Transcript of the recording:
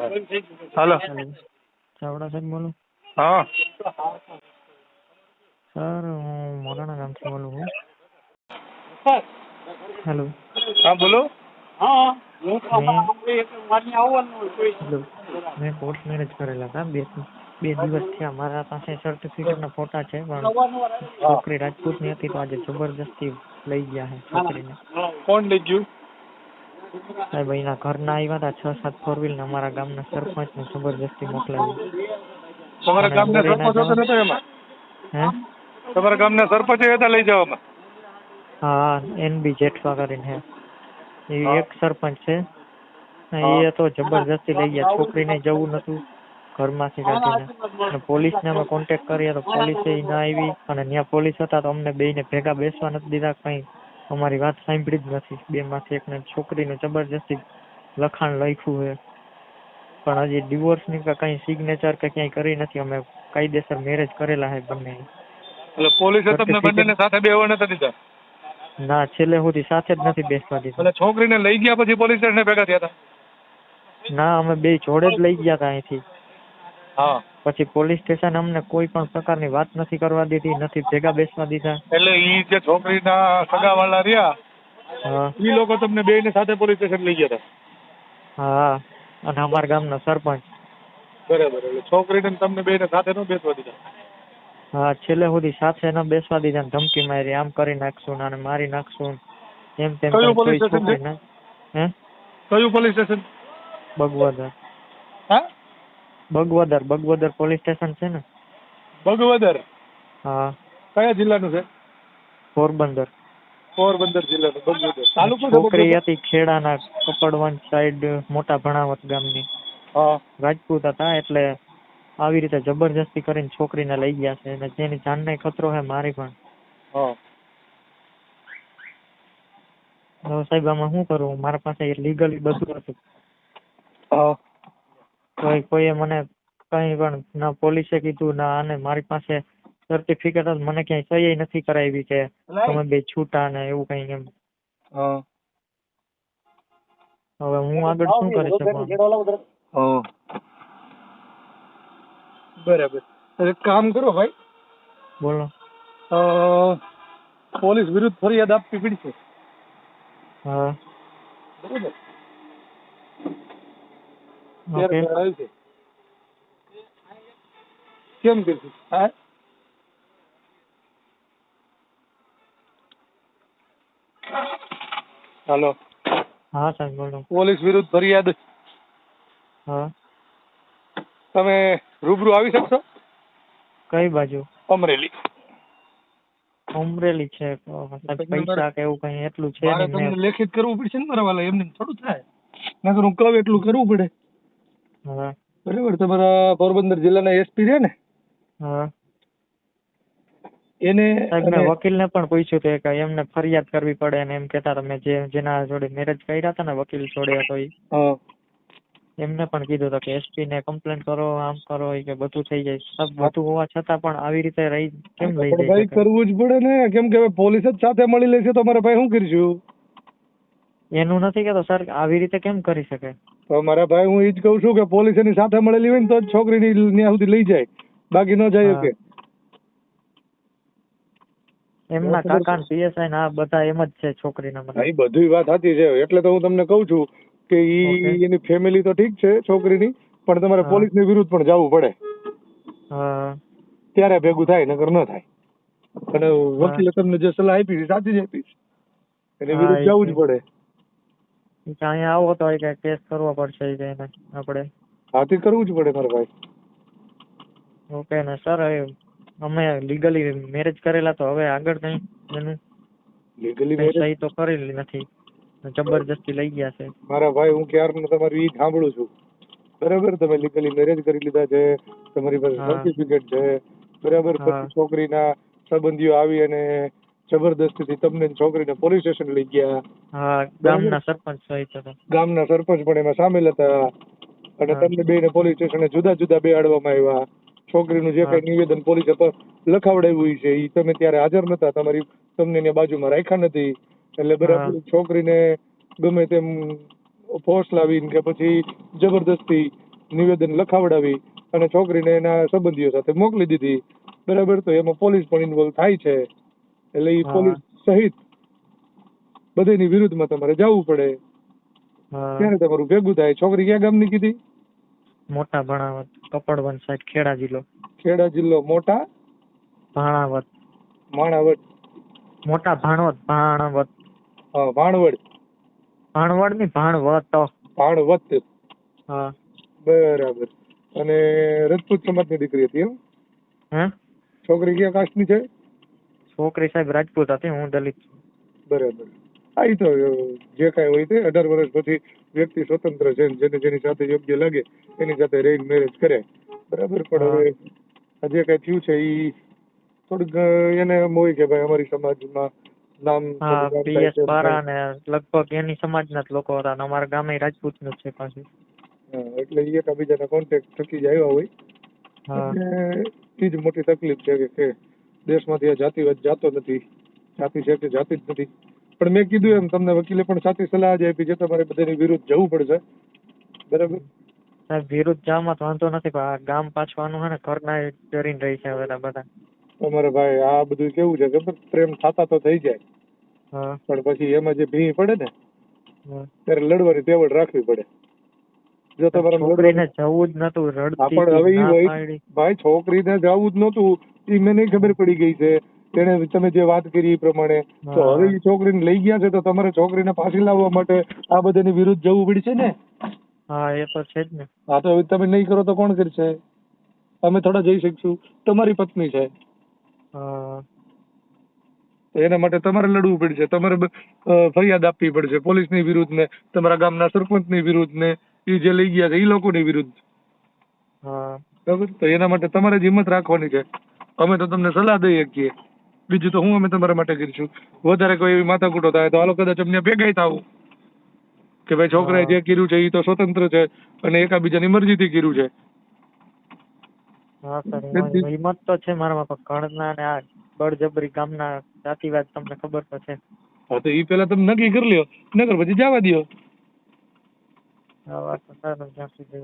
હાલો. ચાવડા સાહેબ બોલો? હા. સર હું મોરાણા ગામથી બોલું છું. હેલો. હા બોલો. મેં કોર્ટ મેરેજ કરેલા હતા. બે બે દિવસ થયા. મારા પાસે સર્ટિફિકેટના ફોટા છે પણ છોકરી રાજપૂતની હતી તો આજે જબરજસ્તી લઈ ગયા છે છોકરીને. કોણ લઈ ગયું? સાહેબ અહીંના ઘરના આવ્યા હતા છ સાત ફોર વ્હીલ ને અમારા ગામના સરપંચને જબરજસ્તી મોકલાવી. તમારા ગામના સરપંચ હતો નતો એમાં? હે? તમારા ગામના સરપંચ હતા લઈ જવામાં? હા એન બી જેઠવા કરીને હે. એ એક સરપંચ છે. એ તો જબરજસ્તી લઈ ગયા. છોકરીને જવું નતું ઘરમાંથી કાઢીને. અને પોલીસને અમે કોન્ટેક્ટ કરીએ તો પોલીસે ના આવી. અને ત્યાં પોલીસ હતા તો અમને બેયને ભેગા બેસવા નથી દીધા કંઈ. અમારી વાત સાંભળી જ નથી. બે માંથી એકને છોકરીનું જબરજસ્તી લખાણ લખ્યું છે. પણ હજી ડિવોર્સની કે કંઈ સિગ્નેચર કે ક્યાંય કરી નથી. અમે કાયદેસર મેરેજ કરેલા છે બંને. એટલે પોલીસે તમને બંનેને સાથે બેહવા નથી દીધા? ના છેલ્લે સુધી સાથે જ નથી બેસવા દીધા. એટલે છોકરીને લઈ ગયા પછી પોલીસ સ્ટેશને ભેગા થયા હતા? ના અમે બે જોડે જ લઈ ગયા હતા અહીંથી. હા. પછી પોલીસ સ્ટેશન અમને કોઈ પણ પ્રકારની વાત નથી કરવા દીધી નથી ભેગા બેસવા દીધા. એટલે ઈ જે છોકરીના સગાવાળા રહ્યા ઈ લોકો તમને બેયને સાથે પોલીસ સ્ટેશન લઈ ગયા હતા હા અને અમારા ગામનો સરપંચ. બરાબર એટલે છોકરીને તમને બેયને સાથે ન બેસવા દીધા? હા છેલ્લે સુધી સાથે ન બેસવા દીધા ને ધમકી મારી આમ કરી નાખશું અને મારી નાખશું. એમ તેમ કયું પોલીસ? છોકરીને હે? કયું પોલીસ સ્ટેશન? ભગવાન હા? બગવદર બગવદર પોલીસ સ્ટેશન છે ને? બગવદર? હા. કયા જિલ્લાનું છે? પોરબંદર. પોરબંદર જિલ્લાનું બગવદર. તાલુકો છોકરી હતી ખેડાના કપડવંજ સાઈડ મોટા ભણાવત ગામની. હા. રાજપૂત હતા એટલે આવી રીતે જબરજસ્તી કરીને છોકરીને લઈ ગયા છે અને જેની જાનને ખતરો છે મારી પણ. હા. સાહેબ આમાં શું કરું મારા પાસે લીગલી બધું હતું. હા. કોઈ કોઈએ મને કંઈ પણ ના પોલીસે કીધું ના આને મારી પાસે સર્ટિફિકેટ જ મને ક્યાંય સહી નથી કરાવી કે તમે બે છૂટા ને એવું કંઈ એમ. હવે હું આગળ શું કરી શકું બરાબર. એક કામ કરો ભાઈ. બોલો. પોલીસ વિરુદ્ધ ફરિયાદ આપવી પડશે હા. બરાબર. ઓકે ત્યારે છે. કેમ કરશું હા? હાલો. હા સાહેબ બોલો. પોલીસ વિરુદ્ધ ફરિયાદ. હા. તમે રૂબરૂ આવી શકશો? કઈ બાજુ? અમરેલી. અમરેલી છે. પૈસા કે એવું કઈ એટલું છે મારે તમને લેખિત કરવું પડશે ને મારા વાલા એમને થોડું થાય. નકર હું કહું એટલું કરવું પડે. હા. બરાબર તમારા પોરબંદર જિલ્લાના એસપી છે ને? હા. એને સાહેબ મેં વકીલને પણ પૂછ્યું હતું કે એમને ફરિયાદ કરવી પડે ને એમ કહેતા તમે જે જેના જોડે મેરેજ કર્યા હતા ને વકીલ જોડે હતો એ એમને પણ કીધું હતું કે એસપી ને કમ્પ્લેન કરો આમ કરો કે બધું થઈ જાય. સબ બધું હોવા છતાં પણ આવી રીતે રહી કેમ રહી જાય ભાઈ કરવું જ પડે ને. કેમ કે પોલીસ જ સાથે મળી લેશે તો અમારે ભાઈ શું કરીશું? એનું નથી કેતો સર આવી રીતે કેમ કરી શકે? તો મારા ભાઈ હું એ જ કહું છું કે પોલીસ એની સાથે મળેલી હોય ને તો જ છોકરીની ત્યાં સુધી લઈ જાય. બાકી ન જાય કે. એમના કાકા પીએસઆઈ ના બધા એમ જ છે છોકરીના મને બધી વાત સાચી છે. એટલે તો હું તમને કહું છું કે ઈ એની ફેમિલી તો ઠીક છે છોકરીની પણ તમારે પોલીસની વિરુદ્ધ પણ જવું પડે. ત્યારે ભેગું થાય નકર ન થાય. અને વકીલે તમને જે સલાહ આપી સાચી જ આપી એની વિરુદ્ધ જવું જ પડે. કે અહીંયા આવો તો કે કેસ કરવો પડશે એને આપણે. હાથી કરવું જ પડે મારા ભાઈ. ઓકે ને સર અમે લીગલી મેરેજ કરેલા તો હવે આગળ કઈ એનું લીગલી મેરેજ સહી તો કરેલી નથી. જબરજસ્તી લઈ ગયા છે. મારા ભાઈ હું ક્યારનું તમારું ઈ સાંભળું છું. બરાબર તમે લીગલી મેરેજ કરી લીધા છે તમારી પાસે સર્ટિફિકેટ છે. બરાબર પછી છોકરીના સંબંધીઓ આવી અને જબરદસ્તીથી તમને છોકરીને પોલીસ સ્ટેશન લઈ ગયા. હા ગામના સરપંચ ગામના સરપંચ પણ એમાં સામેલ હતા. અને. તમને બેને પોલીસ સ્ટેશને જુદા જુદા બેહાડવામાં આવ્યા. છોકરીનું જે કઈ નિવેદન પોલીસે લખાવડાવ્યું છે એ તમે ત્યારે હાજર નતા તમારી તમને એની બાજુમાં રાખ્યા નથી. એટલે બરાબર છોકરીને ગમે તેમ ફોર્સ લાવીને કે પછી જબરદસ્તી નિવેદન લખાવડાવી અને છોકરીને એના સંબંધીઓ સાથે મોકલી દીધી. બરાબર? તો એમાં પોલીસ પણ ઇન્વોલ્વ થાય છે. એટલે એ પોલીસ સહિત બધાની વિરુદ્ધમાં તમારે જવું પડે. હા. ત્યારે તમારું ભેગું થાય? છોકરી ક્યાં ગામની કીધી? મોટા ભણાવત કપડવન સાઈડ ખેડા જિલ્લો. ખેડા જિલ્લો મોટા? ભાણાવત. માણાવટ મોટા ભાણવત ભાણવત. હા ભાણવડ. ભાણવડની ભાણવત. ભાણવત. હા. બરાબર. અને રજપૂત સમાજની દીકરી હતી એમ? હે? છોકરી કયા કાસ્ટની છે? છોકરી સાહેબ રાજપૂત હતી હું દલિત બરાબર. આ તો જે કાંઈ હોય તે અઢાર વર્ષ પછી વ્યક્તિ સ્વતંત્ર છે જેને જેની સાથે યોગ્ય લાગે એની સાથે રહીને મેરેજ કરે બરાબર પણ હવે જે કાંઈ થયું છે ઈ થોડુંક એને એમ હોય કે ભાઈ અમારી સમાજમાં નામ હા પીએસ બારા ને લગભગ એની સમાજના જ લોકો હતા અને અમારા ગામે રાજપૂતનું છે પાછું. એટલે ઈ એકાબીજાના કોન્ટેક્ટ થકી જ આવ્યા હોય. હા. ઈ જ મોટી તકલીફ છે કે દેશમાંથી આ જાતિવાદ જાતો નથી જાતિ છે કે જાતિ જ નથી. પણ મેં કીધું એમ તમને વકીલે પણ સાચી સલાહ જ આપી છે તમારે બધાની વિરુદ્ધ જવું પડશે. બરાબર? સાહેબ વિરુદ્ધ જવામાં તો વાંધો નથી પણ આ ગામ પાછવાનું હે ને ઘરના ડરીને રહી છે બધા બધા. અમારે ભાઈ આ બધું કેવું છે ખબર? પ્રેમ થતા તો થઈ જાય. હા. પણ પછી એમાં જે ભી પડે ને. ત્યારે લડવાની તેવડ રાખવી પડે. જો તમારે છોકરીને જવું જ નતું રડતી પણ હવે ઈ ભાઈ છોકરીને જવું જ નતું. એ મને ખબર પડી ગઈ છે. તેને તમે જે વાત કરી એ પ્રમાણે. તો હવે એ છોકરીને લઈ ગયા છે તો તમારે છોકરીને પાછી લાવવા માટે આ બધાની વિરુદ્ધ જવું પડશે ને? હા એ તો છે જ ને. હા તો હવે તમે નહીં કરો તો કોણ કરશે? અમે થોડા જઈ શકશું. તમારી પત્ની છે. એના માટે તમારે લડવું પડશે. તમારે ફરિયાદ આપવી પડશે પોલીસની વિરુદ્ધ ને તમારા ગામના સરપંચની વિરુદ્ધ ને એ જે લઈ ગયા છે એ લોકોની વિરુદ્ધ. હા. બરાબર? તો એના માટે તમારે જ હિંમત રાખવાની છે. અમે તો તમને સલાહ દઈ શકીએ બીજું તો હું અમે તમારા માટે કરીશું. વધારે કોઈ એવી માથાકૂટો થાય તો હાલો કદાચ અમને ભેગાઈ થાવું. કે ભાઈ છોકરાએ જે કર્યું છે એ તો સ્વતંત્ર છે અને એકાબીજાની મરજીથી કર્યું છે. હા સર હિંમત તો છે મારામાં પણ ઘરના ને આ બળજબરી ગામના જાતિવાદ તમને ખબર તો છે. હા તો એ પેલા તમે નક્કી કરી લ્યો. નગર પછી જવા દ્યો. હા વાત તો સર. જ્યાં સુધી